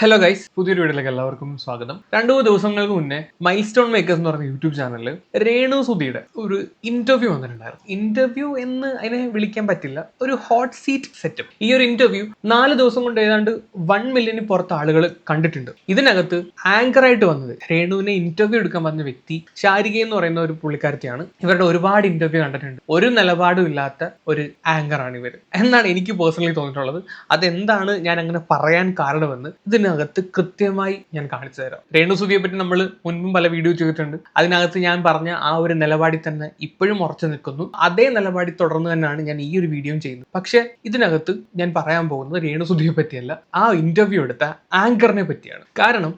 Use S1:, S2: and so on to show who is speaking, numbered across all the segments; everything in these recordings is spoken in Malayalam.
S1: ഹലോ ഗൈസ് പുതിയൊരു വീഡിയോയിലേക്ക് എല്ലാവർക്കും സ്വാഗതം. രണ്ടു മൂന്ന് ദിവസങ്ങൾക്ക് മുന്നേ മൈൽ സ്റ്റോൺ മേക്കേഴ്സ് എന്ന് പറഞ്ഞ യൂട്യൂബ് ചാനലിൽ രേണു സുധിയുടെ ഒരു ഇന്റർവ്യൂ വന്നിട്ടുണ്ടായിരുന്നു. ഇന്റർവ്യൂ എന്ന് അതിനെ വിളിക്കാൻ പറ്റില്ല. ഒരു ഹോട്ട് സീറ്റ് സെറ്റപ്പ് ഈ ഒരു ഇന്റർവ്യൂ നാല് ദിവസം കൊണ്ട് ഏതാണ്ട് വൺ മില്യന് പുറത്ത് ആളുകൾ കണ്ടിട്ടുണ്ട്. ഇതിനകത്ത് ആങ്കറായിട്ട് വന്നത് രേണുവിനെ ഇന്റർവ്യൂ എടുക്കാൻ വന്ന വ്യക്തി ശാരിക എന്ന് പറയുന്ന ഒരു പുള്ളിക്കാരത്തിയാണ്. ഇവരുടെ ഒരുപാട് ഇന്റർവ്യൂ കണ്ടിട്ടുണ്ട്. ഒരു നിലപാടും ഇല്ലാത്ത ഒരു ആങ്കറാണ് ഇവർ എന്നാണ് എനിക്ക് പേഴ്സണലി തോന്നിയിട്ടുള്ളത്. അതെന്താണ് ഞാൻ അങ്ങനെ പറയാൻ കാരണമെന്ന് ഇതിനകത്ത് കൃത്യമായി ഞാൻ കാണിച്ചു തരാം. രേണുസുതിയെ പറ്റി നമ്മൾ മുൻപും പല വീഡിയോ ചെയ്തിട്ടുണ്ട്. അതിനകത്ത് ഞാൻ പറഞ്ഞ ആ ഒരു നിലപാടിൽ തന്നെ ഇപ്പോഴും ഉറച്ചു നിൽക്കുന്നു. അതേ നിലപാടിൽ തുടർന്ന് തന്നെയാണ് ഞാൻ ഈ ഒരു വീഡിയോയും ചെയ്യുന്നത്. പക്ഷേ ഇതിനകത്ത് ഞാൻ പറയാൻ പോകുന്നത് രേണുസുതിയെ പറ്റിയല്ല. ആ ഇന്റർവ്യൂ എടുത്ത ആങ്കറിനെ പറ്റിയാണ്. കാരണം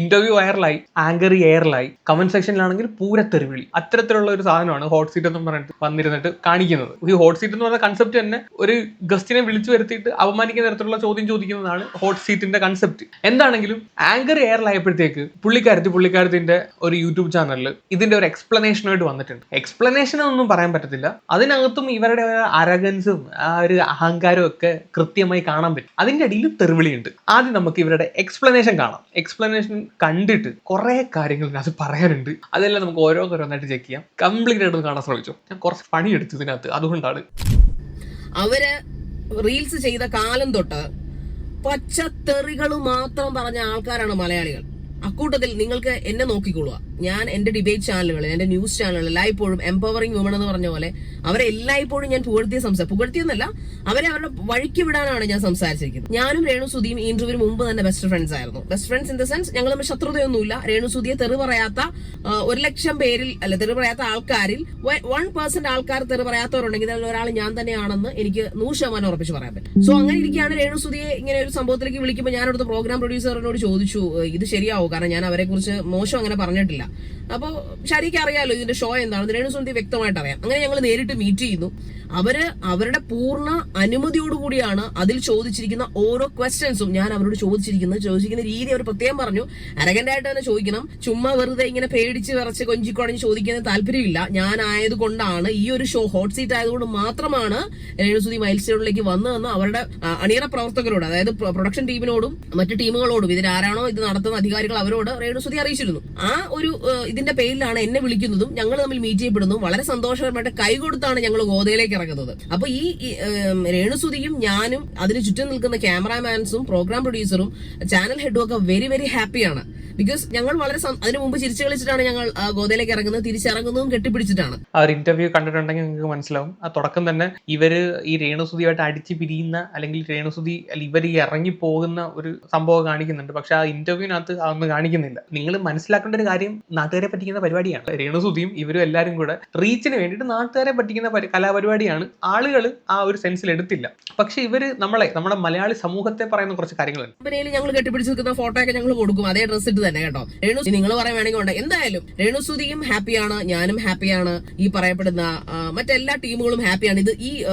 S1: ഇന്റർവ്യൂ വൈറലായി ആങ്കർ എയറിലായി കമന്റ് സെക്ഷനിലാണെങ്കിൽ പൂര തെറിവിളി അത്തരത്തിലുള്ള ഒരു സാധനമാണ് ഹോട്ട് സീറ്റ് എന്ന് പറഞ്ഞിട്ട് വന്നിരുന്നിട്ട് കാണിക്കുന്നത്. ഈ ഹോട്ട് സീറ്റ് എന്ന് പറഞ്ഞ കൺസെപ്റ്റ് തന്നെ ഒരു ഗസ്റ്റിനെ വിളിച്ചു വരുത്തിയിട്ട് അപമാനിക്കുന്ന തരത്തിലുള്ള ചോദ്യം ചോദിക്കുന്നതാണ് ഹോട്ട് സീറ്റിന്റെ കൺസെപ്റ്റ് എന്താണെങ്കിലും ആങ്കർ എയർ എയറിലായപ്പോഴത്തേക്ക് പുള്ളിക്കാരത്തി പുള്ളിക്കാരത്തിന്റെ ഒരു യൂട്യൂബ് ചാനലിൽ ഇതിന്റെ ഒരു എക്സ്പ്ലനേഷനായിട്ട് വന്നിട്ടുണ്ട്. എക്സ്പ്ലനേഷൻ ഒന്നും പറയാൻ പറ്റത്തില്ല. അതിനകത്തും ഇവരുടെ അരഗൻസും ആ ഒരു അഹങ്കാരവും ഒക്കെ കൃത്യമായി കാണാൻ പറ്റും. അതിന്റെ അടിയിൽ തെറിവിളിയുണ്ട്. ആദ്യം നമുക്ക് ഇവരുടെ എക്സ്പ്ലനേഷൻ കാണാം. എക്സ്പ്ലനേഷൻ കണ്ടിട്ട് കുറെ കാര്യങ്ങൾ അത് പറയാനുണ്ട്. അതെല്ലാം നമുക്ക് ഓരോന്നോരോന്നായിട്ട് ചെക്ക് ചെയ്യാം. കംപ്ലീറ്റ് ആയിട്ട് കാണാൻ ശ്രമിച്ചു? ഞാൻ കുറച്ച് പണിയെടുത്തു ഇതിനകത്ത്. അതുകൊണ്ടാണ്.
S2: അവർ റീൽസ് ചെയ്ത കാലം തൊട്ട് പച്ചത്തെറികൾ മാത്രം പറഞ്ഞ ആൾക്കാരാണ് മലയാളികൾ. അക്കൂട്ടത്തിൽ നിങ്ങൾക്ക് എന്നെ നോക്കിക്കൊള്ളുക. ഞാൻ എന്റെ ഡിബേറ്റ് ചാനലുകളിൽ എന്റെ ന്യൂസ് ചാനലുകളിൽ എല്ലായ്പ്പോഴും എംപവറിംഗ് വുമൺ എന്ന് പറഞ്ഞ പോലെ അവരെ എല്ലായ്പ്പോഴും ഞാൻ പുകഴ്ത്തിയ സംസാരം പുകഴ്ത്തിയെന്നല്ല അവരെ അവരുടെ വഴിക്ക് വിടാനാണ് ഞാൻ സംസാരിച്ചിരിക്കുന്നത്. ഞാനും രേണു സുധിയും ഈ ഇന്റർവ്യൂവിന് മുമ്പ് തന്നെ ബെസ്റ്റ് ഫ്രണ്ട്സ് ആയിരുന്നു. Best friends in the sense ഞങ്ങൾ തമ്മിൽ ശത്രുതയൊന്നുമില്ല. രേണു സുധിയെ തെറി പറയാത്ത ഒരു ലക്ഷം പേരിൽ അല്ല തെറി പറയാത്ത ആൾക്കാരിൽ വൺ പേഴ്സെന്റ് ആൾക്കാർ തെറി പറയാത്തവരുണ്ടെങ്കിൽ അതിൽ ഒരാൾ ഞാൻ തന്നെയാണെന്ന് എനിക്ക് നൂറ് ശതമാനം ഉറപ്പിച്ച് പറയാൻ പറ്റും. സോ അങ്ങനെ ഇരിക്കുകയാണ് രേണു സുധിയെ ഇങ്ങനെ ഒരു സംഭവത്തിലേക്ക് വിളിക്കുമ്പോൾ ഞാൻ പ്രോഗ്രാം പ്രൊഡ്യൂസറിനോട് ചോദിച്ചു ഇത് ശരിയാവും? കാരണം ഞാൻ അവരെ കുറിച്ച് മോശം അങ്ങനെ പറഞ്ഞിട്ടില്ല. അപ്പോൾ ശരിക്ക് അറിയാലോ ഇതിന്റെ ഷോ എന്താണ്. രേണു സുന്ദി വ്യക്തമായിട്ട് അറിയാം. അങ്ങനെ ഞങ്ങൾ നേരിട്ട് മീറ്റ് ചെയ്യുന്നു. അവർ അവരുടെ പൂർണ അനുമതിയോടുകൂടിയാണ് അതിൽ ചോദിച്ചിരിക്കുന്ന ഓരോ ക്വസ്റ്റ്യൻസും ഞാൻ അവരോട് ചോദിച്ചിരിക്കുന്നത്. ചോദിച്ചിരിക്കുന്ന രീതി അവർ പ്രത്യേകം പറഞ്ഞു. അരകന്റ് ആയിട്ട് തന്നെ ചോദിക്കണം. ചുമ്മാ വെറുതെ ഇങ്ങനെ പേടിച്ച് വിറച്ച് കൊഞ്ചിക്കുടഞ്ഞ് ചോദിക്കുന്ന താല്പര്യമില്ല. ഞാൻ ആയതുകൊണ്ടാണ് ഈ ഒരു ഷോ ഹോട്ട് സീറ്റ് ആയതുകൊണ്ട് മാത്രമാണ് രേണുസുതി മൈൽ സ്റ്റോണിലേക്ക് വന്നതെന്ന് അവരുടെ അണിയറ പ്രവർത്തകരോട് അതായത് പ്രൊഡക്ഷൻ ടീമിനോടും മറ്റു ടീമുകളോടും ഇതിലാരാണോ ഇത് നടത്തുന്ന അധികാരികൾ അവരോട് രേണുസുതി അറിയിച്ചിരുന്നു. ആ ഒരു ഇതിന്റെ പേരിലാണ് എന്നെ വിളിക്കുന്നതും ഞങ്ങൾ തമ്മിൽ മീറ്റ് ചെയ്യപ്പെടുന്നു വളരെ സന്തോഷകരമായിട്ട് കൈ കൊടുത്താണ് ഞങ്ങൾ ഗോതയിലേക്ക് ഇറങ്ങുന്നത്. അപ്പൊ ഈ രേണുസുതിയും ഞാനും അതിന് ചുറ്റും നിൽക്കുന്ന ക്യാമറാമാൻസും പ്രോഗ്രാം പ്രൊഡ്യൂസറും ചാനൽ ഹെഡും ഒക്കെ വെരി വെരി ഹാപ്പിയാണ് ബിക്കോസ് ഞങ്ങൾ വളരെ അതിനു മുമ്പ് ചിരിച്ചു കളിച്ചിട്ടാണ് ഞങ്ങൾ ഗോതയിലേക്ക് ഇറങ്ങുന്നത് തിരിച്ചിറങ്ങുന്നതും കെട്ടിപ്പിടിച്ചിട്ടാണ്.
S1: ആ ഒരു ഇന്റർവ്യൂ കണ്ടിട്ടുണ്ടെങ്കിൽ നിങ്ങൾക്ക് മനസ്സിലാവും. ആ തുടക്കം തന്നെ ഇവർ ഈ രേണുസുതിയായിട്ട് അടിച്ച് പിരിയുന്ന അല്ലെങ്കിൽ രേണുസുതി അല്ലെങ്കിൽ ഇവർ ഈ ഇറങ്ങി പോകുന്ന ഒരു സംഭവം കാണിക്കുന്നുണ്ട്. പക്ഷെ ആ ഇന്റർവ്യൂവിനകത്ത് അതൊന്നും കാണിക്കുന്നില്ല. നിങ്ങൾ മനസ്സിലാക്കേണ്ട ഒരു കാര്യം നാട്ടുകാരെ പറ്റിക്കുന്ന പരിപാടിയാണ്. രേണുസുതിയും ഇവരും എല്ലാവരും കൂടെ റീച്ചിന് വേണ്ടിയിട്ട് നാട്ടുകാരെ പറ്റിക്കുന്ന പരി- കലാപരിപാടിയാണ്. ആളുകൾ ആ ഒരു സെൻസിൽ എടുത്തില്ല. പക്ഷെ ഇവർ നമ്മളെ നമ്മുടെ മലയാളി സമൂഹത്തെ പറയുന്ന കുറച്ച് കാര്യങ്ങളുണ്ട്
S2: ഞങ്ങൾ കെട്ടിപ്പിടിച്ച് നിൽക്കുന്ന ഫോട്ടോ ഒക്കെ ഞങ്ങൾ കൊടുക്കും. അതേ ഡ്രസ് ഇട്ട് തന്നെ കേട്ടോ. രേണു നിങ്ങൾ പറയാൻ വേണമെങ്കിൽ ഉണ്ട് എന്തായാലും രേണുസുതിയും ഹാപ്പിയാണ് ഞാനും ഹാപ്പിയാണ് ഈ പറയപ്പെടുന്ന മറ്റെല്ലാ ടീമുകളും ഹാപ്പിയാണ് ഇത് ഈ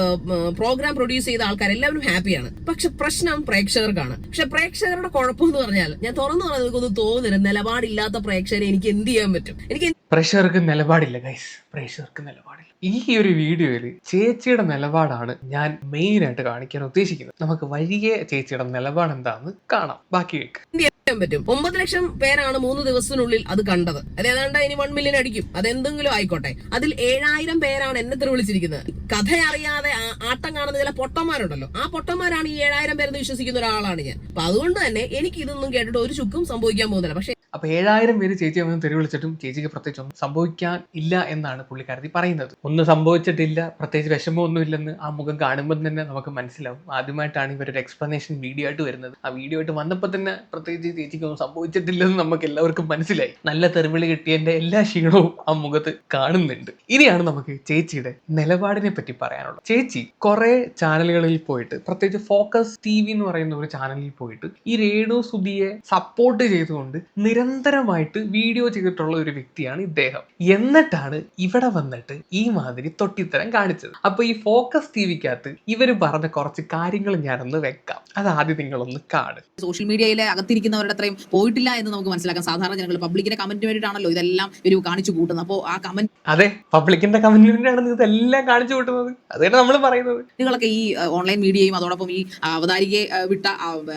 S2: പ്രോഗ്രാം പ്രൊഡ്യൂസ് ചെയ്ത ആൾക്കാർ എല്ലാവരും ഹാപ്പിയാണ് പക്ഷെ പ്രശ്നം പ്രേക്ഷകർക്കാണ്. പക്ഷെ പ്രേക്ഷകരുടെ കുഴപ്പം എന്ന് പറഞ്ഞാൽ ഞാൻ തുറന്നു പറഞ്ഞ നിങ്ങൾക്കൊന്നും തോന്നുന്നില്ല നിലപാടില്ലാത്ത പ്രേക്ഷകരെ എനിക്ക് എന്ത് ചെയ്യാൻ പറ്റും? എനിക്ക്
S1: പ്രഷർക്ക് നിലപാടില്ല ഗൈസ് പ്രഷർക്ക് നിലപാടില്ല. ഈ ഒരു വീഡിയോയിൽ ചേച്ചിയുടെ നിലപാടാണ് ഞാൻ മെയിൻ ആയിട്ട് കാണിക്കാൻ ഉദ്ദേശിക്കുന്നത്. നമുക്ക് വലിയ ചേച്ചിയുടെ നിലപാട് എന്താണെന്ന് കാണാം. ബാക്കി കേൾക്ക്
S2: എന്ത് ചെയ്യാൻ പറ്റും? ഒമ്പത് ലക്ഷം പേരാണ് മൂന്ന് ദിവസത്തിനുള്ളിൽ അത് കണ്ടത്. അത് ഏതാണ്ട് ഇനി വൺ മില്യൺ അടിക്കും. അതെന്തെങ്കിലും ആയിക്കോട്ടെ. അതിൽ ഏഴായിരം പേരാണ് എന്നെ വിളിച്ചിരിക്കുന്നത്. കഥ അറിയാതെ ആട്ടം കാണുന്ന ചില പൊട്ടന്മാരുണ്ടല്ലോ. ആ പൊട്ടന്മാരാണ് ഈ ഏഴായിരം പേരെന്ന് വിശ്വസിക്കുന്ന ഒരാളാണ് ഞാൻ. അപ്പൊ അതുകൊണ്ട് തന്നെ എനിക്ക് ഇതൊന്നും കേട്ടിട്ട് ഒരു ചുക്കും സംഭവിക്കാൻ പോകുന്നില്ല. പക്ഷെ
S1: അപ്പൊ ഏഴായിരം പേര് ചേച്ചിയെ വന്ന് തെറി വിളിച്ചിട്ടും ചേച്ചിക്ക് പ്രത്യേകിച്ച് ഒന്നും സംഭവിക്കാൻ ഇല്ല എന്നാണ് പുള്ളിക്കാരത്തി പറയുന്നത്. ഒന്നും സംഭവിച്ചിട്ടില്ല പ്രത്യേകിച്ച് വിഷമമൊന്നും ഇല്ലെന്ന് ആ മുഖം കാണുമ്പോൾ തന്നെ നമുക്ക് മനസ്സിലാവും. ആദ്യമായിട്ടാണ് ഇവരൊരു എക്സ്പ്ലനേഷൻ വീഡിയോ ആയിട്ട് വരുന്നത്. ആ വീഡിയോ ആയിട്ട് വന്നപ്പോൾ തന്നെ പ്രത്യേകിച്ച് ചേച്ചിക്ക് ഒന്നും സംഭവിച്ചിട്ടില്ലെന്ന് നമുക്ക് എല്ലാവർക്കും മനസ്സിലായി. നല്ല തെറിവിളി കിട്ടിയതിന്റെ എല്ലാ ക്ഷീണവും ആ മുഖത്ത് കാണുന്നുണ്ട്. ഇനിയാണ് നമുക്ക് ചേച്ചിയുടെ നിലപാടിനെ പറ്റി പറയാനുള്ളത്. ചേച്ചി കുറെ ചാനലുകളിൽ പോയിട്ട് പ്രത്യേകിച്ച് ഫോക്കസ് ടി വി എന്ന് പറയുന്ന ഒരു ചാനലിൽ പോയിട്ട് ഈ രേണു സുധിയെ സപ്പോർട്ട് ചെയ്തുകൊണ്ട് നിര നിരന്തരമായിട്ട് വീഡിയോ ചെയ്തിട്ടുള്ള ഒരു വ്യക്തിയാണ് ഇദ്ദേഹം. എന്നിട്ടാണ് ഇവിടെ വന്നിട്ട് ഈ മാതിരി തൊട്ടിത്തരം കാണിച്ചത്. അപ്പൊ ഈ ഫോക്കസ് ടി വിക്കകത്ത് ഇവർ പറഞ്ഞ കുറച്ച് കാര്യങ്ങൾ ഞാനൊന്ന് വെക്കാം. അത് ആദ്യം നിങ്ങളൊന്ന് കാണും.
S3: സോഷ്യൽ മീഡിയയിലെ അകത്തിരിക്കുന്നവരുടെ അത്രയും പോയിട്ടില്ല എന്ന് നമുക്ക് മനസ്സിലാക്കാം. സാധാരണ ജനങ്ങൾ പബ്ലിക്കിന്റെ കമന്റിന് വേണ്ടിയിട്ടാണല്ലോ ഇതെല്ലാം ഒരു കാണിച്ചു കൂട്ടുന്നത്. അപ്പോൾ ആ കമന്റ്
S1: അതെ പബ്ലിക്കിന്റെ കമന്റിനാണ് ഇതെല്ലാം കാണിച്ചു കൂട്ടുന്നത്. അതാണ് നമ്മൾ പറയുന്നത്.
S3: നിങ്ങളൊക്കെ ഈ ഓൺലൈൻ മീഡിയയും അതോടൊപ്പം ഈ അവതാരികയെ വിട്ട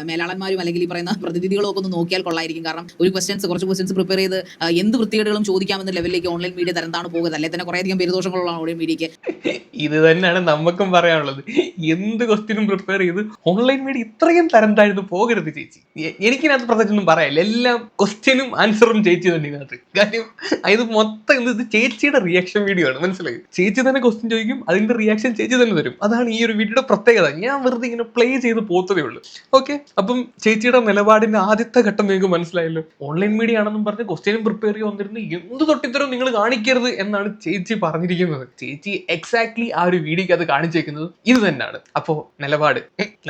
S3: മേലാളന്മാരും അല്ലെങ്കിൽ ഈ പറയുന്ന പ്രതിനിധികളും ഒക്കെ ഒന്ന് നോക്കിയാൽ കൊള്ളായിരിക്കും. കാരണം ഒരു ക്വസ്റ്റ്യൻസ് കുറച്ച് ക്വസ്റ്റ്യൻസ് പ്രിപ്പയർ ചെയ്ത് എന്ത് വൃത്തികേടുകളും ചോദിക്കാമെന്ന ലെവലിലേക്ക് ഓൺലൈൻ മീഡിയ തരംതാണ് പോകുന്നത്. അല്ലെ? തന്നെ കുറേയധികം പേരുദോഷങ്ങളുള്ള ഓൺലൈൻ മീഡിയക്ക്
S1: ഇത് തന്നെയാണ് നമുക്കും പറയാനുള്ളത്. എന്ത് ക്വസ്റ്റ്യനും പ്രിപ്പയർ ചെയ്ത് ഓൺലൈൻ മീഡിയ ഇത്രയും തരം താഴ്ന്നു പോകരുത് ചേച്ചി. എനിക്കിനകത്ത് പ്രത്യേകിച്ചൊന്നും പറയാനില്ല. എല്ലാം ക്വസ്റ്റ്യനും ആൻസറും ചേച്ചി തന്നെ ഇതിനകത്ത്. കാര്യം ഇത് മൊത്തം ഇത് ചേച്ചിയുടെ റിയാക്ഷൻ വീഡിയോ ആണ്. മനസ്സിലായി? ചേച്ചി തന്നെ ക്വസ്റ്റ്യൻ ചോദിക്കും അതിന്റെ റിയാക്ഷൻ ചേച്ചി തന്നെ തരും. അതാണ് ഈ ഒരു വീഡിയോയുടെ പ്രത്യേകത. ഞാൻ വെറുതെ ഇങ്ങനെ പ്ലേ ചെയ്ത് പോത്തതേ ഉള്ളൂ. ഓക്കെ അപ്പം ചേച്ചിയുടെ നിലപാടിന്റെ ആദ്യത്തെ ഘട്ടം നിങ്ങൾക്ക് മനസ്സിലായല്ലോ. ഓൺലൈൻ മീഡിയ ആണെന്നും പറഞ്ഞ് ക്വസ്റ്റ്യനും പ്രിപ്പയർ ചെയ്ത് വന്നിരുന്നു. എന്ത് തൊട്ടിത്തരം നിങ്ങൾ കാണിക്കരുത് എന്നാണ് ചേച്ചി പറഞ്ഞിരിക്കുന്നത്. ചേച്ചി എക്സാക്ട്ലി ആ ഒരു വീഡിയോക്ക് അത് കാണിച്ചേക്കുന്നത് ഇത് തന്നെയാണ്. അപ്പോ നിലപാട്.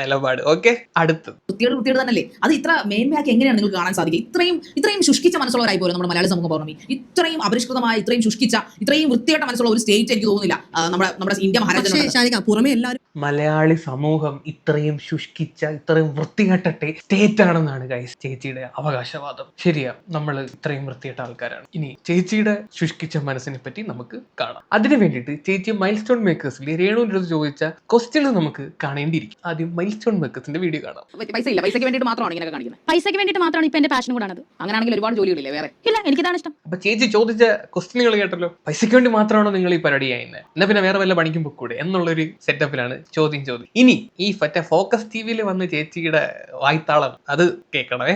S1: നിലപാട്. ഓക്കെ അടുത്തത്.
S3: കുട്ടികൾ തന്നെ തന്നെയല്ലേ? അത് ഇത്ര മേന്മയാക്കി എങ്ങനെയാണ് നിങ്ങൾക്ക് കാണാൻ സാധിക്കുക? ഇത്രയും ഇത്രയും ശുഷ്കിച്ച മനസ്സുള്ളവരായി പോലും നമ്മുടെ മലയാള സമൂഹ പൗർണമി ഇത്രയും അപരിഷ്കൃതമായ ഇത്രയും ശുഷ്കിച്ച ഇത്രയും വൃത്തിയായിട്ട് മനസ്സുള്ള ഒരു സ്റ്റേറ്റ് എനിക്ക് തോന്നുന്നില്ല. നമ്മുടെ നമ്മുടെ ഇന്ത്യ മഹാരാജ
S4: പുറമെ എല്ലാവരും
S1: മലയാളി സമൂഹം ഇത്രയും ശുഷ്കിച്ച ഇത്രയും വൃത്തികെട്ടട്ടെ സ്റ്റേറ്റ് ആണെന്നാണ് ഗൈസ് ചേച്ചിയുടെ അവകാശവാദം. ശരിയാ നമ്മൾ ഇത്രയും വൃത്തിയിട്ട ആൾക്കാരാണ്. ഇനി ചേച്ചിയുടെ ശുഷ്കിച്ച മനസ്സിനെ പറ്റി നമുക്ക് കാണാം. അതിനു വേണ്ടിയിട്ട് ചേച്ചി മൈൽ സ്റ്റോൺ മേക്കേഴ്സിൽ രേണുവിന്റെ അടുത്ത് ചോദിച്ച ക്വസ്റ്റ്യൻസ് നമുക്ക് കാണേണ്ടിയിരിക്കും. ആദ്യം മൈൽ സ്റ്റോൺ മേക്കേഴ്സിന്റെ വീഡിയോ കാണാം.
S3: പൈസ ഇല്ല. പൈസയ്ക്ക് വേണ്ടിയിട്ട് മാത്രമാണ് ഇങ്ങനെ കാണിക്കുന്നത്.
S5: പൈസയ്ക്ക് വേണ്ടിയിട്ട് മാത്രമാണ് ഇപ്പൊ എന്റെ പാഷൻ കൂടാണത്.
S3: അങ്ങനെയാണെങ്കിൽ ഒരുപാട് ജോലികളില്ലേ വേറെ?
S5: ഇല്ല എനിക്കിതാണ് ഇഷ്ടം.
S1: അപ്പൊ ചേച്ചി ചോദിച്ച ക്വസ്റ്റ്യനുകൾ കേട്ടല്ലോ. പൈസയ്ക്ക് വേണ്ടി മാത്രമാണോ നിങ്ങൾ ഈ പരിപാടി ചെയ്യുന്നത് എന്നാ പിന്നെ വേറെ വല്ല പണിക്കും പൊക്കൂടെ എന്നുള്ളൊരു സെറ്റപ്പിലാണ് ചോദ്യം ചോദ്യം. ഇനി ഈ മറ്റേ ഫോക്കസ് ടി വിയിൽ വന്ന ചേച്ചിയുടെ വായ്ത്താളം അത് കേൾക്കണമേ.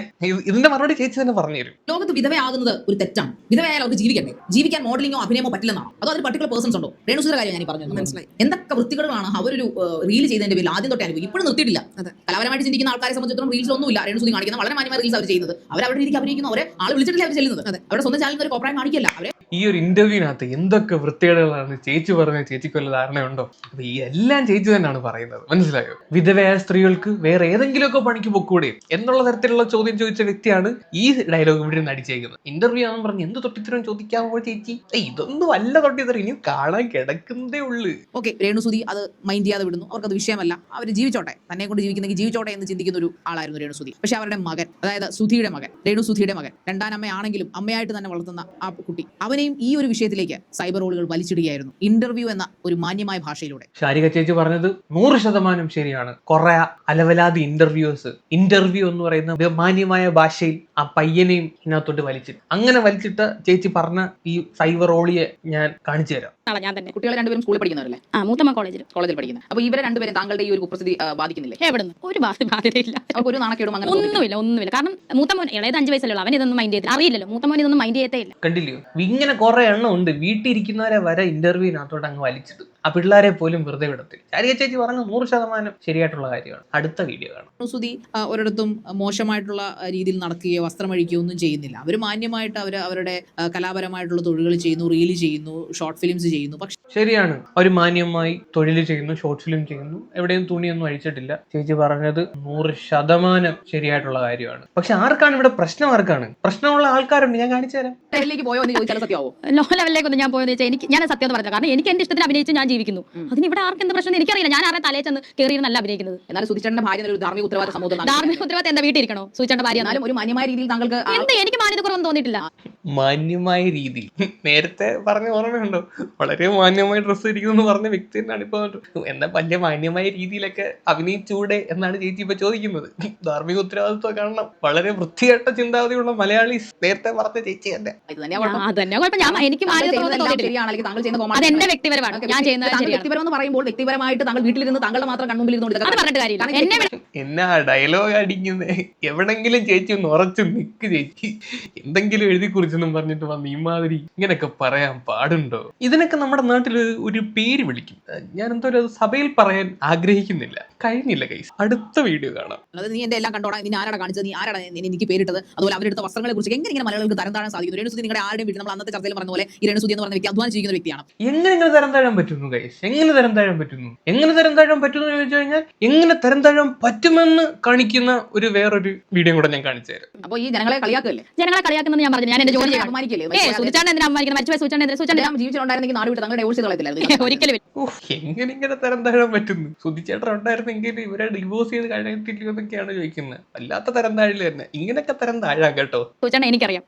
S1: ഇതിന്റെ മറുപടി ചേച്ചി തന്നെ പറഞ്ഞു തരും
S3: ലോകത്ത് വിധവയാകുന്നത് ഒരു തെറ്റാണ്. വിധവയായാൽ അവർക്ക് ജീവിക്കണ്ടേ? ജീവിക്കാൻ മോഡലിംഗോ അഭിനയമോ പറ്റില്ലെന്നാണ്? അതോ അതൊരു പർട്ടിക്കുലർ പേഴ്സൺസ് ഉണ്ടോ? രേണുസുര കാര്യം ഞാൻ പറഞ്ഞു പറഞ്ഞത്
S4: മനസ്സിലായി.
S3: എന്തൊക്കെ വൃത്തികളാണ് അവരൊരു റീൽ ചെയ്തതിന്റെ പേരിൽ ആദ്യം തൊട്ടേ അനുഭവിക്കും ഇപ്പോഴും നിർത്തിയിട്ടില്ല. കലാപരമായിട്ട് ചിന്തിക്കുന്ന ആൾക്കാരെ സംബന്ധിച്ചിടത്തോളം റീൽസ് ഒന്നുമില്ല. രേണുസുതി കാണിക്കുന്ന വളരെ മാന്യമായ റീൽസ് അവർ ചെയ്യുന്നത്. അവർ അവരുടെ രീതിക്ക് അഭിനയിക്കുന്ന അവരെ ആൾ വിളിച്ചിട്ടില്ല അവർ ചെല്ലുന്നത്.
S4: അതെ.
S3: അവരുടെ സ്വന്തം ചാനലിൽ ഒരു കോപ്രായം കാണിക്കില്ല അവരെ
S1: ഈ ഒരു ഇന്റർവ്യൂവിനകത്ത് എന്തൊക്കെ വൃത്തികേടുകളാണ് ചേച്ചി പറഞ്ഞ ചേച്ചിക്ക് വല്ല ധാരണയുണ്ടോ? അപ്പൊ ഈ എല്ലാം ചേച്ചി തന്നെയാണ് പറയുന്നത്. മനസ്സിലായോ? വിധവയായ സ്ത്രീകൾക്ക് വേറെ ഏതെങ്കിലുമൊക്കെ പണിക്ക് പൊക്കൂടെ എന്നുള്ള തരത്തിലുള്ള ചോദ്യം ചോദിച്ച വ്യക്തിയാണ് ഈ ഡയലോഗ് ഇവിടെ നിന്ന് അടിച്ചേക്കുന്നത്. ഇന്റർവ്യൂ ആണെന്ന് പറഞ്ഞ് എന്ത് തൊട്ടിത്തരം ചോദിക്കാമോ ചേച്ചി? ഇതൊന്നും അല്ല തൊട്ടിത്തരം. ഇനി കാണാൻ കിടക്കുന്നതേ ഉള്ളു.
S3: ഓക്കെ രേണുസുതി അത് മൈൻഡ് ചെയ്യാതെ വിടുന്നു. അവർക്ക് അത് വിഷയമല്ല. അവർ ജീവിച്ചോട്ടെ. തന്നെ കൊണ്ട് ജീവിക്കുന്നെങ്കിൽ ജീവിച്ചോട്ടെ എന്ന് ചിന്തിക്കുന്ന ഒരു ആളായിരുന്നു രേണുസുതി. പക്ഷെ അവരുടെ മകൻ അതായത് സുധിയുടെ മകൻ രേണുസുധിയുടെ മകൻ രണ്ടാനമ്മയാണെങ്കിലും അമ്മയായിട്ട് തന്നെ വളർത്തുന്ന ആ കുട്ടി. അവനെയും ഈ ഒരു വിഷയത്തിലേക്ക് സൈബർ റോളുകൾ വലിച്ചിടുകയായിരുന്നു. ഇന്റർവ്യൂ എന്ന ഒരു മാന്യമായ ഭാഷയിലൂടെ.
S1: ശാരിക ചേച്ചി പറഞ്ഞത് നൂറ് ശതമാനം ശരിയാണ്. കുറെ അലവലാതി ഇന്റർവ്യൂസ് ഇന്റർവ്യൂ എന്ന് പറയുന്ന മാന്യമായ ഭാഷയിൽ ആ പയ്യനെയും ഇതിനകത്തോട്ട് വലിച്ചിട്ട്. അങ്ങനെ വലിച്ചിട്ട് ചേച്ചി പറഞ്ഞ ഈ സൈബർ ഓളിയെ ഞാൻ കാണിച്ചു തരാം.
S5: നാളെ ഞാൻ തന്നെ.
S3: കുട്ടികളെ രണ്ടുപേരും സ്കൂളിൽ പഠിക്കുന്നവരല്ലേ?
S5: ആ മൂത്തമ്മ കോളേജിൽ
S3: കോളേജിൽ പഠിക്കുന്നത് അപ്പൊ ഇവരെ രണ്ടുപേരും താങ്കളുടെ ഈ ഒരു കുപ്രസിദ്ധി ബാധിക്കുന്നില്ലേ?
S5: എവിടുന്ന്? ഒരു ബാധ ബാധ്യതയില്ല.
S3: അവർക്ക് ഒരു നാണക്കേടും അങ്ങനെ.
S5: ഒന്നുമില്ല ഒന്നുമില്ല. കാരണം മൂത്തമ്മോൻ ഇളയത് അഞ്ച് വയസ്സല്ലോ അവൻ ഇതൊന്നും മൈൻഡ് ചെയ്തില്ല അറിയില്ലല്ലോ. മൂത്തമ്മോൻ ഇതൊന്നും മൈൻഡ് ചെയ്യത്തേ ഇല്ല.
S1: കണ്ടില്ലയോ ഇങ്ങനെ കുറെ എണ്ണം ഉണ്ട്. വീട്ടിൽ ഇരിക്കുന്നവരെ വരെ ഇന്റർവ്യൂവിനകത്തോട്ട് അങ്ങ് വലിച്ചിട്ട് ആ പിള്ളേരെ പോലും വെറുതെ വിടത്തില്ല. ചാരിക ചേച്ചി പറഞ്ഞ നൂറ് ശതമാനം ശരിയായിട്ടുള്ള കാര്യമാണ്. അടുത്ത വീഡിയോ കാണാം.
S3: സുധി ഒരിടത്തും മോശമായിട്ടുള്ള രീതിയിൽ നടക്കുകയോ വസ്ത്രമഴിക്കുകയോ ഒന്നും ചെയ്യുന്നില്ല. അവർ മാന്യമായിട്ട് അവർ അവരുടെ കലാപരമായിട്ടുള്ള തൊഴിലുകൾ ചെയ്യുന്നു റീൽ ചെയ്യുന്നു ഷോർട്ട് ഫിലിംസ് ചെയ്യുന്നു. പക്ഷെ
S1: ശരിയാണ്. അവർ മാന്യമായി തൊഴിൽ ചെയ്യുന്നു ഷോർട്ട് ഫിലിം ചെയ്യുന്നു. എവിടെയും തുണിയൊന്നും അഴിച്ചിട്ടില്ല. ചേച്ചി പറഞ്ഞത് നൂറ് ശതമാനം ശരിയായിട്ടുള്ള കാര്യമാണ്. പക്ഷെ ആർക്കാണ് ഇവിടെ പ്രശ്നം? ആർക്കാണ്? പ്രശ്നമുള്ള ആൾക്കാരുണ്ട്. ഞാൻ കാണിച്ചു തരാം.
S3: ലെവലിലേക്ക് പോയോ എന്ന് ചോദിച്ചാൽ സത്യമാവോ?
S5: ലോ ലെവലിലേക്ക് ഞാൻ പോയെന്ന് വെച്ചാൽ എനിക്ക് ഞാൻ സത്യം എന്ന് പറഞ്ഞത് കാരണം എനിക്ക് എന്റെ ഇഷ്ടത്തിന് അഭിനയിച്ച് ഞാൻ ജീവിക്കുന്നു. അതിന് ഇവിടെ ആർക്കും എന്ത് പ്രശ്നം എനിക്കറിയില്ല. ഞാൻ ആരെ തലേ ചെന്ന് കയറിയിരുന്നല്ല അഭിനയിക്കുന്നത്.
S3: എന്നാലും സുധിച്ചേട്ടന്റെ ഭാര്യ എന്നൊരു ധാർമ്മിക ഉത്തരവാദിത്ത സമൂഹം
S5: ധാർമ്മിക ഉത്തരവാദിത്തം എന്താ? വീട്ടിൽ ഇരിക്കണോ ഭാര്യ എന്നാലും
S3: ഒരു മാന്യമായ രീതിയിൽ താങ്കൾക്ക്
S5: എന്താ? എനിക്ക് മാന്യത കുറവൊന്നും തോന്നിയിട്ടില്ല.
S1: മാന്യമായ രീതി. നേരത്തെ പറഞ്ഞ ഓർമ്മയുണ്ടോ? വളരെ മാന്യമായ ഡ്രസ്സ് ഇരിക്കുന്നു പറഞ്ഞ വ്യക്തി തന്നെയാണ് ഇപ്പൊ എന്താ വലിയ മാന്യമായ രീതിയിലൊക്കെ അഭിനയിച്ചൂടെ എന്നാണ് ചേച്ചി ഇപ്പൊ ചോദിക്കുന്നത്. ധാർമ്മിക ഉത്തരവാദിത്വം കാരണം വളരെ വൃത്തികെട്ട ചിന്താഗതിയുള്ള മലയാളി നേരത്തെ പറഞ്ഞ ചേച്ചി തന്നെ.
S5: അത് തന്നെ കുഴപ്പം. ഞാൻ എനിക്ക്
S3: താങ്കൾ ചെയ്യുന്ന
S5: വ്യക്തിപരമാണ്. ഞാൻ
S3: താങ്കൾ
S5: ശരിയാണ്.
S3: വ്യക്തിപരം പറയുമ്പോൾ വ്യക്തിപരമായിട്ട് താങ്കൾ വീട്ടിലിരുന്ന് താങ്കളുടെ മാത്രം കൺമുമ്പിൽ ഇരുന്നുകൊണ്ട്
S5: പറഞ്ഞിട്ട് കാര്യമില്ല. എന്നാ
S1: ഡയലോഗ് അടിക്കുന്നേ? എവിടെങ്കിലും ചേച്ചി ഒന്ന് ഉറച്ചു നിക്ക് ചേച്ചി. എന്തെങ്കിലും എഴുതി കുറിച്ചെന്നും പറഞ്ഞിട്ട് വന്ന് ഇമാതിരി ഇങ്ങനെയൊക്കെ പറയാൻ പാടുണ്ടോ? ഇതിനൊക്കെ നമ്മുടെ നാട്ടിൽ ഒരു പേര് വിളിക്കും. ഞാൻ എന്തോ ഒരു സഭയിൽ പറയാൻ ആഗ്രഹിക്കുന്നില്ല. കഴിഞ്ഞില്ല ഗൈസ് അടുത്ത വീഡിയോ കാണാം.
S3: അതായത് നീ എന്റെ എല്ലാം കണ്ടോടാ. നീ ആരാണ് കാണിച്ചത്? നീ ആരാണ് എനിക്ക് പേരിട്ടത്. അതുപോലെ അവരെടുത്ത വസ്ത്രങ്ങളെ കുറിച്ച് എങ്ങനെ ഇങ്ങനെ മലയാളികൾക്ക് തരം താഴാൻ സാധിക്കുന്നു? രേണുസുതി നിങ്ങളുടെ ആരുടെയും വീട്ടിൽ നമ്മൾ അന്നത്തെ ചർച്ചയിൽ പറഞ്ഞ പോലെ ഈ രേണുസുതി എന്ന് പറഞ്ഞ വ്യക്തി അധ്വാനം ചെയ്യുന്ന വ്യക്തിയാണ്.
S1: എങ്ങനെ ഇങ്ങനെ തരം താഴാൻ പറ്റുന്നു ഗൈസ് എങ്ങനെ തരം താഴാൻ പറ്റുന്നു? എങ്ങനെ തരം താഴാൻ പറ്റുന്നു എന്ന് ചോദിച്ചു കഴിഞ്ഞാൽ എങ്ങനെ തരം താഴാൻ പറ്റുമെന്ന് കാണിക്കുന്ന ഒരു വേറൊരു വീഡിയോ കൂടെ ഞാൻ കാണിച്ചു തരാം.
S3: അപ്പോൾ ഈ ജനങ്ങളെ കളിയാക്കല്ലേ
S5: ജനങ്ങളെ കളിയാക്കുന്നത് ഞാൻ പറഞ്ഞു ഞാൻ എന്റെ ജോലി
S3: അപമാനിക്കല്ലേ?
S5: സുചാണ്ട് എന്തിനാ അപമാനിക്കുന്നത്? മരിച്ചു സുചാണ്ട് എന്തിനാ? സുചാണ്ട്
S3: ഞാൻ ജീവിച്ചിട്ടുണ്ടായിരുന്നെങ്കിൽ നാട് വിട്ട് തങ്ങളുടെ ഡൈവോഴ്സ് കളയത്തില്ലായിരുന്നു
S5: ഒരിക്കലും.
S1: എങ്ങനെ ഇങ്ങനെ തരം താഴാൻ പറ്റുന്നു? സുധിച്ചേട്ടൻ ഉണ്ടായിരുന്നെങ്കിൽ ഇവരെ ഡിവോഴ്സ് ചെയ്ത് കഴിഞ്ഞിട്ടില്ലയോ എന്നൊക്കെയാണ് ചോദിക്കുന്നത്. വല്ലാത്ത തരം താഴിൽ തന്നെ. ഇങ്ങനെയൊക്കെ തരം താഴാം കേട്ടോ.
S5: സൂചന എനിക്കറിയാം.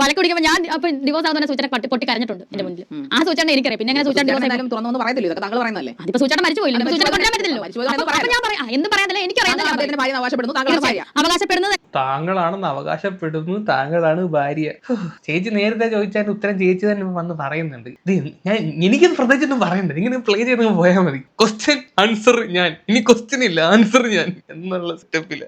S5: വഴക്ക് കുടിക്കുമ്പോൾ ഞാൻ അപ്പൊ ഡിവോഴ്സ് ആവുന്ന സൂചന പട്ടി പൊട്ടി കരഞ്ഞിട്ടുണ്ട് എന്റെ മുന്നിൽ ആ സൂചന എനിക്കറിയാം. പിന്നെ അങ്ങനെ സൂചന ഡിവോഴ്സ്
S3: ആയാലും തുറന്നു പറയത്തില്ല? ഇതൊക്കെ താങ്കൾ പറയുന്നല്ലേ
S5: അതിപ്പോ സൂചന മരിച്ചു പോയില്ല? കൊണ്ടുവരാൻ പറ്റില്ലല്ലോ
S3: പറയാം.
S5: ഞാൻ പറയാം. എന്ത് എനിക്കറിയാം അവകാശപ്പെടുന്നത്
S1: താങ്കളാണെന്ന് അവകാശപ്പെടുന്നു താങ്കളാണ് ഭാര്യ. ചേച്ചി നേരത്തെ ചോദിച്ചാൽ ഉത്തരം ചേച്ചി തന്നെ വന്ന് പറയുന്നുണ്ട്. ഇത് ഞാൻ എനിക്ക് പ്രത്യേകിച്ചൊന്നും പറയുന്നുണ്ട് ഇങ്ങനെ പ്ലേ ചെയ്ത് പോയാൽ മതി. ക്വസ്റ്റ്യൻ ആൻസർ ഞാൻ. ഇനി ക്വസ്റ്റ്യൻ ഇല്ല ആൻസർ ഞാൻ എന്നുള്ള സ്റ്റെപ്പിൽ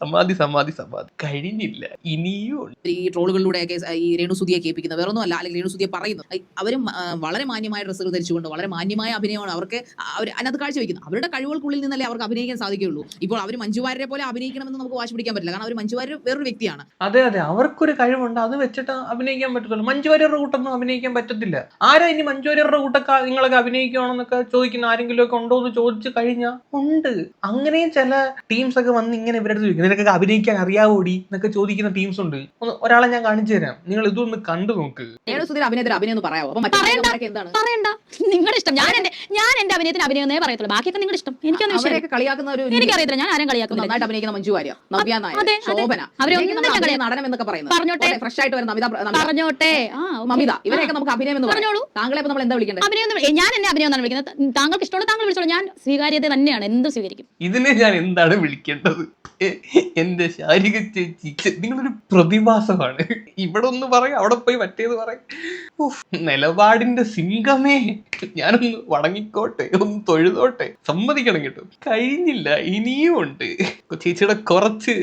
S1: സമാധി സമാധി സമാധി. കഴിഞ്ഞില്ല ഇനിയും.
S3: ഈ ട്രോളുകളിലൂടെയൊക്കെ ഈ രേണുസുതിയെ കേൾപ്പിക്കുന്നത്. വേറൊന്നും അല്ല അല്ലെങ്കിൽ രേണുസുതിയെ പറയുന്നു. അവർ വളരെ മാന്യമായ ഡ്രസ്സുകൾ ധരിച്ചുകൊണ്ട് വളരെ മാന്യമായ അഭിനയമാണ് അവർക്ക് അവർ അതിനകത്ത് കാഴ്ചവെക്കുന്നത്. അവരുടെ കഴിവുകൾക്കുള്ളിൽ നിന്നല്ലേ അവർക്ക് അഭിനയിക്കാൻ സാധിക്കുകയുള്ളൂ. ഇപ്പോൾ അവർ മഞ്ജുവാരെ പോലെ അഭിനയിക്കണമെന്ന് നമുക്ക് വാശി പിടിക്കാൻ പറ്റില്ല. കാരണം അവർ മഞ്ജുവാര് വേറൊരു വ്യക്തിയാണ്.
S1: അതെ അതെ. അവർക്കൊരു കഴിവുണ്ട്. അത് വെച്ചിട്ട് അഭിനയിക്കാൻ പറ്റത്തുള്ളൂ. മഞ്ജുവാര്യരുടെ കൂട്ടൊന്നും അഭിനയിക്കാൻ പറ്റത്തില്ല. ആരാ ഇനി മഞ്ജുവാര്യരുടെ കൂട്ടൊക്കെ നിങ്ങളൊക്കെ അഭിനയിക്കുകയാണെന്നൊക്കെ ചോദിക്കുന്ന ആരെങ്കിലും ഒക്കെ ഉണ്ടോ എന്ന് ചോദിച്ചു കഴിഞ്ഞാൽ ഉണ്ട്. അങ്ങനെയും ചില ടീംസ് ഒക്കെ വന്ന് ഇങ്ങനെ ഇവരുടെ ചോദിക്കും നിനക്കൊക്കെ അഭിനയിക്കാൻ അറിയാവോടി? എന്നൊക്കെ ചോദിക്കുന്ന ടീംസ് ഉണ്ട്. ഒന്ന് ഒരാളെ ഞാൻ കാണിച്ചു തരാം. നിങ്ങൾ ഇതൊന്ന് കണ്ടു നോക്ക്.
S5: നിങ്ങളുടെ ഇഷ്ടം. ഞാൻ എന്റെ ഞാൻ എന്റെ അഭിനയത്തിന് അഭിനയെന്നേ പറയത്തുള്ളൂ. ബാക്കിയൊക്കെ നിങ്ങളുടെ ഇഷ്ടം. എനിക്കൊന്നും
S3: കളിയാക്കുന്ന ഒരു.
S5: എനിക്കറിയത്തില്ല. ഞാൻ ആരും കളിയാക്കുന്നില്ല.
S3: നന്നായിട്ട് അഭിനയിക്കുന്ന മഞ്ജു വാര്യ നവ്യ നായർ
S5: അതെ, അതെ.
S3: ശോഭന.
S5: അവരെ
S3: ഇവരെയൊക്കെ
S5: ഒന്നും
S3: നമ്മൾ നടനം എന്നൊക്കെ പറയുന്നത്.
S5: പറഞ്ഞോട്ടെ.
S3: ഫ്രഷ് ആയിട്ട് വരുന്ന
S5: പറഞ്ഞോട്ടെ.
S3: മമിത ഇവരെയൊക്കെ നമുക്ക് അഭിനയം എന്ന്
S5: പറഞ്ഞോളൂ.
S3: താങ്കളെ നമ്മൾ എന്താ വിളിക്കേണ്ടത്?
S5: അഭിനയം ഞാൻ എന്നെ അഭിനയം എന്നാണ് വിളിക്കുന്നത്. താങ്കൾക്ക് ഇഷ്ടമുള്ള താങ്കൾ വിളിച്ചോളൂ. ഞാൻ സ്വീകാര്യത തന്നെയാണ്. എന്ത് സ്വീകരിക്കും?
S1: ഇതിനെ ഞാൻ എന്താണ് വിളിക്കേണ്ടത്? എന്റെ ശാരീരിക ചേച്ചി നിങ്ങളൊരു പ്രതിഭാസമാണ്. ഇവിടെ ഒന്ന് പറയും അവിടെ പോയി മറ്റേത് പറയും. നിലപാടിന്റെ സിംഗമേ. ഞാനൊന്ന് വടങ്ങിക്കോട്ടെ ഒന്ന് തൊഴുതോട്ടെ. സമ്മതിക്കണം കേട്ടോ. കഴിഞ്ഞില്ല ഇനിയും ഉണ്ട്. ചേച്ചിയുടെ കുറച്ച്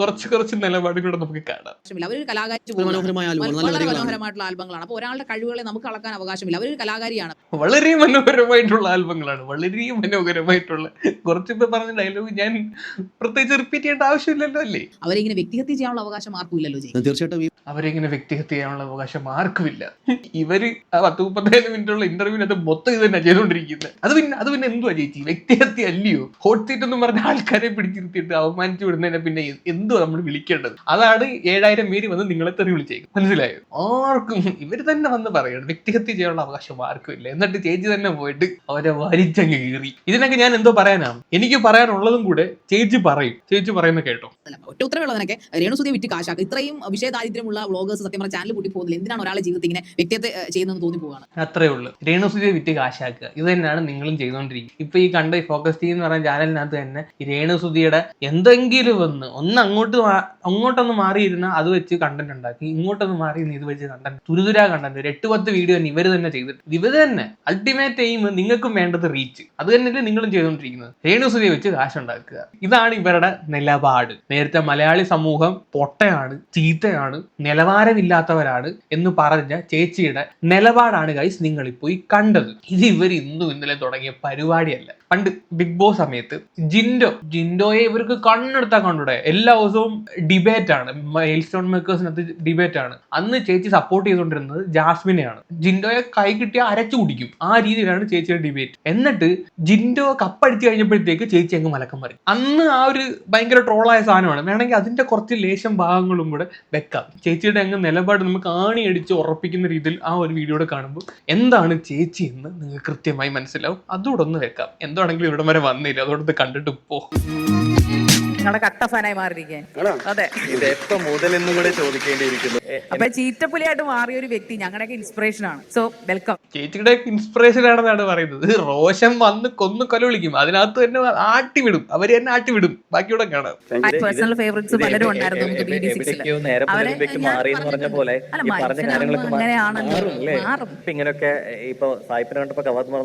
S1: കുറച്ച് കുറച്ച് നിലപാടുകൂടെ നമുക്ക് കാണാം.
S3: അവരൊരു കലാകാരി വളരെ മനോഹരമായിട്ടുള്ള ആൽബങ്ങളാണ്. അപ്പോൾ ഒരാളുടെ കഴിവുകളെ നമുക്ക് അളക്കാൻ അവകാശമില്ല. അവരൊരു കലാകാരിയാണ്.
S1: വളരെ മനോഹരമായിട്ടുള്ള ആൽബങ്ങളാണ്. വളരെ മനോഹരമായിട്ടുള്ള കുറച്ചിപ്പോ പറഞ്ഞ ഡയലോഗ് ഞാൻ പ്രത്യേകിച്ച് റിപ്പീറ്റ് ചെയ്യേണ്ട ആവശ്യമില്ലല്ലോ അല്ലേ?
S3: അവരെ ഇങ്ങനെ വ്യക്തിഹത്യ ചെയ്യാനുള്ള അവകാശം ആർക്കും ഇല്ലല്ലോ
S4: തീർച്ചയായിട്ടും
S1: അവരെങ്ങനെ വ്യക്തിഹത്യ ചെയ്യാനുള്ള അവകാശം ആർക്കുമില്ല. ഇവർ ആ പത്ത് മുപ്പത്തേഴ് മിനിറ്റുള്ള ഇന്റർവ്യൂവിനകത്ത് മൊത്തം ഇത് തന്നെ ചെയ്തുകൊണ്ടിരിക്കുന്നത്. അത് പിന്നെ അത് പിന്നെ എന്തുവാ ചേച്ചി? വ്യക്തിഹത്യ അല്ലയോ? ഹോട്ട് സീറ്റ് എന്ന് പറഞ്ഞ ആൾക്കാരെ പിടിച്ചിരുത്തിയിട്ട് അവമാനിച്ചു വിടുന്നതിനെ പിന്നെ എന്തുവാ നമ്മൾ വിളിക്കേണ്ടത്? അതാണ് ഏഴായിരം പേര് വന്ന് നിങ്ങളെ തെറി വിളിച്ചേക്കും മനസ്സിലായോ? ആർക്കും ഇവർ തന്നെ വന്ന് പറയണം. വ്യക്തിഹത്യ ചെയ്യാനുള്ള അവകാശം ആർക്കും ഇല്ല. എന്നിട്ട് ചേച്ചി തന്നെ പോയിട്ട് അവരെ വലിച്ചങ്ങ് കീറി. ഇതിനൊക്കെ ഞാൻ എന്തോ പറയാനാണ് എനിക്ക് പറയാനുള്ളതും കൂടെ ചേച്ചി പറയും. ചേച്ചി പറയുന്ന കേട്ടോ.
S3: ഒറ്റ ഉത്തരവുള്ളതിനൊക്കെ രേണുസുതി വിറ്റ് കാശാക്കുക ഇത്രയും വിഷയദാരിദ്ര്യമുള്ള വ്ളോഗേഴ്സ് സത്യം പറഞ്ഞ ചാനൽ കൂട്ടി പോകുന്നില്ല എന്തിനാണ് ഒരാളെ ജീവിതത്തിൽ ഇങ്ങനെ വ്യക്തിയത്തെ ചെയ്യുന്നതെന്ന് തോന്നി പോവാണ്?
S1: അത്രേ ഉള്ളൂ. രേണുസുതിയെ വിറ്റ് കാശാക്കുക. ഇത് തന്നെയാണ് നിങ്ങളും ചെയ്തുകൊണ്ടിരിക്കുന്നത് ഇപ്പൊ ഈ കണ്ട ഫോക്കസ് ടീം എന്ന് പറയുന്ന ചാനലിനകത്ത് തന്നെ ഈ രേണുസുതിയുടെ എന്തെങ്കിലും വന്ന് ഒന്ന് അങ്ങോട്ട് അങ്ങോട്ടൊന്ന് മാറിയിരുന്ന അത് വെച്ച് കണ്ടന്റ് ഉണ്ടാക്കി. ഇങ്ങോട്ടൊന്ന് മാറി ഇത് വെച്ച് കണ്ടന്റ് തുരുതുരാ കണ്ടന്റ് ഒരു എട്ട് പത്ത് വീഡിയോ തന്നെ ഇവർ തന്നെ ചെയ്തിട്ട് ഇവർ തന്നെ അൾട്ടിമേറ്റ് എയിം നിങ്ങൾക്കും വേണ്ടത് റീച്ച് അത് തന്നെയല്ലേ നിങ്ങളും ചെയ്തുകൊണ്ടിരിക്കുന്നത് രേണുസുതിയെ വെച്ച് കാശുണ്ടാക്കുക. ഇതാണ് ഇവരുടെ നിലപാട്. നേരത്തെ മലയാളി സമൂഹം പൊട്ടയാണ് ചീത്തയാണ് നിലവാരമില്ലാത്തവരാണ് എന്ന് പറഞ്ഞ ചേച്ചിയുടെ നിലപാടാണ് ഗൈസ് ഈ കണ്ടത്. ഇത് ഇവർ ഇന്നും ഇന്നലെ തുടങ്ങിയ പരിപാടിയല്ല. പണ്ട് ബിഗ് ബോസ് സമയത്ത് ജിൻഡോ ജിൻഡോയെ ഇവർക്ക് കണ്ണെടുത്താൽ കണ്ടൂടെ? എല്ലാ ദിവസവും ഡിബേറ്റ് ആണ് മെയിൽ സ്റ്റോൺ മേക്കേഴ്സിനകത്ത് ഡിബേറ്റ് ആണ് അന്ന് ചേച്ചി സപ്പോർട്ട് ചെയ്തുകൊണ്ടിരുന്നത് ജാസ്മിനെയാണ്. ജിൻഡോയെ കൈ കിട്ടിയ അരച്ചു കുടിക്കും. ആ രീതിയിലാണ് ചേച്ചിയുടെ ഡിബേറ്റ് എന്നിട്ട് ജിൻഡോ കപ്പടിച്ചു കഴിഞ്ഞപ്പോഴത്തേക്ക് ചേച്ചി അങ്ങ് മലക്കം മറി. അന്ന് ആ ഒരു ഭയങ്കര ട്രോളായ സാധനമാണ്. വേണമെങ്കിൽ അതിന്റെ കുറച്ച് ലേശം ഭാഗങ്ങളും കൂടെ വെക്കാം. ചേച്ചിയുടെ അങ്ങ് നിലപാട് നമുക്ക് ആണി അടിച്ച് ഉറപ്പിക്കുന്ന രീതിയിൽ ആ ഒരു വീഡിയോയുടെ കാണുമ്പോൾ എന്താണ് ചേച്ചി എന്ന് നിങ്ങൾക്ക് കൃത്യമായി മനസ്സിലാവും. അതോടൊന്ന് വെക്കാം. വെക്കാം എന്താണെങ്കിലും ഇവിടം വരെ വന്നില്ല. അതുകൊണ്ട് കണ്ടിട്ട് പോ.
S6: നിങ്ങളുടെ കട്ട ഫാനായി മാറിയിരിക്കാൻ അതെ.
S7: ഇത് എപ്പോ മുതൽ എന്നും കൂടെ ചോദിക്കേണ്ടിയിരിക്കുന്നു.
S6: അപ്പൊ ചീറ്റപ്പുലിയായിട്ട് മാറിയ ഒരു വ്യക്തി ഞങ്ങളുടെ ഇൻസ്പിറേഷൻ ആണ്. സോ വെൽക്കം
S1: ചേച്ചിയുടെ ഇൻസ്പിറേഷൻ ആണെന്നാണ് പറയുന്നത്. റോഷൻ വന്ന് കൊന്നു കൊല വിളിക്കും. അതിനകത്ത് തന്നെ ആട്ടി വിടും. അവർ തന്നെ ആട്ടി വിടും. ബാക്കിയൂടെ കാണാം.
S6: പേഴ്സണൽ ഫേവറേറ്റ്സ് പലരും ഉണ്ടായിരുന്നു
S7: എവി-
S6: നമുക്ക്
S7: എവി-
S6: BD6 ൽ.
S7: എവിടേക്കോ നേരെ
S6: അവരെ
S7: പുലരിലേക്ക്
S6: ഞാൻ
S7: മാറി എന്ന് പറഞ്ഞ പോലെ പറഞ്ഞ കാര്യങ്ങളൊക്കെ മാറും അല്ലേ?
S6: മാറും.
S7: ഇപ്പൊ ഇങ്ങനെയൊക്കെ ഇപ്പൊ സായിപ്പിനെ കണ്ടപ്പോ കവാത്ത്
S6: പറയാൻ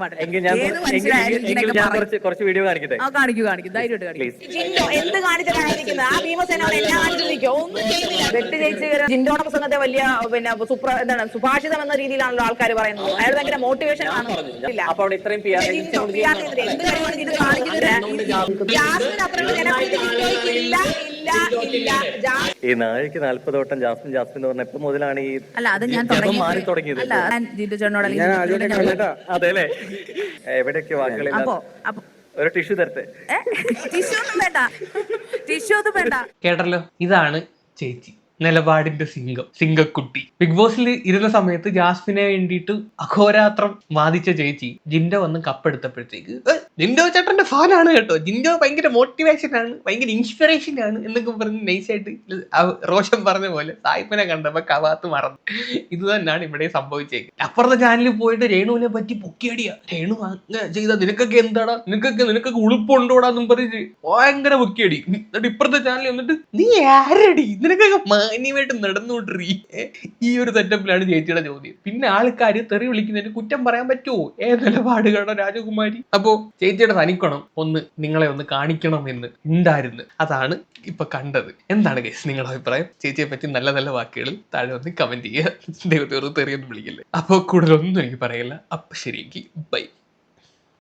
S6: പാടില്ല.
S7: കുറച്ച് കുറച്ച് വീഡിയോ കാണിക്കട്ടെ?
S6: ആ കാണിക്കൂ കാണിക്കും. ധൈര്യമായിട്ട് കാണിക്കും.
S8: എന്ത് കാണിച്ചിട്ടായിരിക്കുന്നത് ആ ഭീമസേന എല്ലാ എല്ലാം കാണിച്ചു നിൽക്കും
S6: വെട്ടി ജയിച്ച് ജിൻഡോണ പ്രസംഗത്തെ വലിയ പിന്നെ സുപ്ര എന്താണ് സുഭാഷിതം എന്ന രീതിയിലാണല്ലോ ആൾക്കാർ പറയുന്നത്. അയാൾ ഭയങ്കര മോട്ടിവേഷൻ ആണ്.
S7: അപ്പൊ അവിടെ ഇത്രയും
S6: ഇല്ല ഇല്ല ഇല്ല.
S7: ഈ നാഴിക്ക് നാല്പത് വട്ടം ജാസ്മിൻ ജാസ്മിൻ എന്ന് പറഞ്ഞ എപ്പോ മുതലാണ് ഈ
S6: അല്ല അത് ഞാൻ തുടങ്ങി
S7: മാറി തുടങ്ങിയത്?
S6: അല്ല ഞാൻ ജിൻഡോ ചേട്ടനോട്
S7: അതെ അല്ലേ? എവിടെയൊക്കെ വാക്കുകളില്ല
S6: അപ്പൊ
S7: ഒരു ടിഷ്യൂ തരട്ടെ.
S6: ടിഷ്യൂ ഒന്നും വേണ്ട. ടിഷ്യൂ ഒന്നും വേണ്ട.
S1: കേട്ടല്ലോ? ഇതാണ് ചേച്ചി. നിലപാടിന്റെ സിംഗം സിംഗക്കുട്ടി. ബിഗ് ബോസിൽ ഇരുന്ന സമയത്ത് ജാസ്മിനെ വേണ്ടിയിട്ട് അഘോരാത്രം വാദിച്ച ചേച്ചി ജിൻഡ വന്ന് കപ്പെടുത്തപ്പോഴത്തേക്ക് "ഏ, ജിൻഡോ ചേട്ടന്റെ ഫാനാണ് കേട്ടോ. ജിൻഡോ ഭയങ്കര മോട്ടിവേഷൻ ആണ് ഭയങ്കര ഇൻസ്പിറേഷൻ ആണ് എന്നൊക്കെ പറഞ്ഞ് നൈസായിട്ട് റോഷൻ പറഞ്ഞ പോലെ സായിപ്പനെ കണ്ടപ്പോ കവാത്ത് മറന്നു. ഇത് തന്നെയാണ് ഇവിടെ സംഭവിച്ചേക്കുന്നത്. അപ്പുറത്തെ ചാനലിൽ പോയിട്ട് രേണുവിനെ പറ്റി പൊക്കിയടിയ. രേണു ചെയ്ത നിനക്കൊക്കെ എന്താടാ? നിനക്കൊക്കെ നിനക്കൊക്കെ ഉളുപ്പുണ്ടോടാന്നും പറഞ്ഞ് ഭയങ്കര പൊക്കിയടി. എന്നിട്ട് ഇപ്പുറത്തെ ചാനലിൽ വന്നിട്ട് നീ ആരടി? നിനക്കൊക്കെ മാന്യമായിട്ട് നടന്നുകൊണ്ടിരി ഈ ഒരു സെറ്റപ്പിലാണ് ചേച്ചിയുടെ ചോദ്യം. പിന്നെ ആൾക്കാർ തെറി വിളിക്കുന്നതിന് കുറ്റം പറയാൻ പറ്റുമോ ഏ നിലപാടുകളുടെ രാജകുമാരി. അപ്പോ ചേച്ചിയുടെ തനിക്കണം ഒന്ന് നിങ്ങളെ ഒന്ന് കാണിക്കണം എന്ന് ഉണ്ടായിരുന്നു അതാണ് ഇപ്പൊ കണ്ടത്. എന്താണ് കേസ് നിങ്ങളുടെ അഭിപ്രായം? ചേച്ചിയെ പറ്റി നല്ല നല്ല വാക്കുകളിൽ താഴെ ഒന്ന് കമന്റ് ചെയ്യുക. ദൈവത്തെ വെറുതെ തെറിയൊന്നും വിളിക്കില്ലേ. അപ്പോൾ കൂടുതലൊന്നും എനിക്ക് പറയില്ല. അപ്പൊ ശരിയെങ്കിൽ ബൈ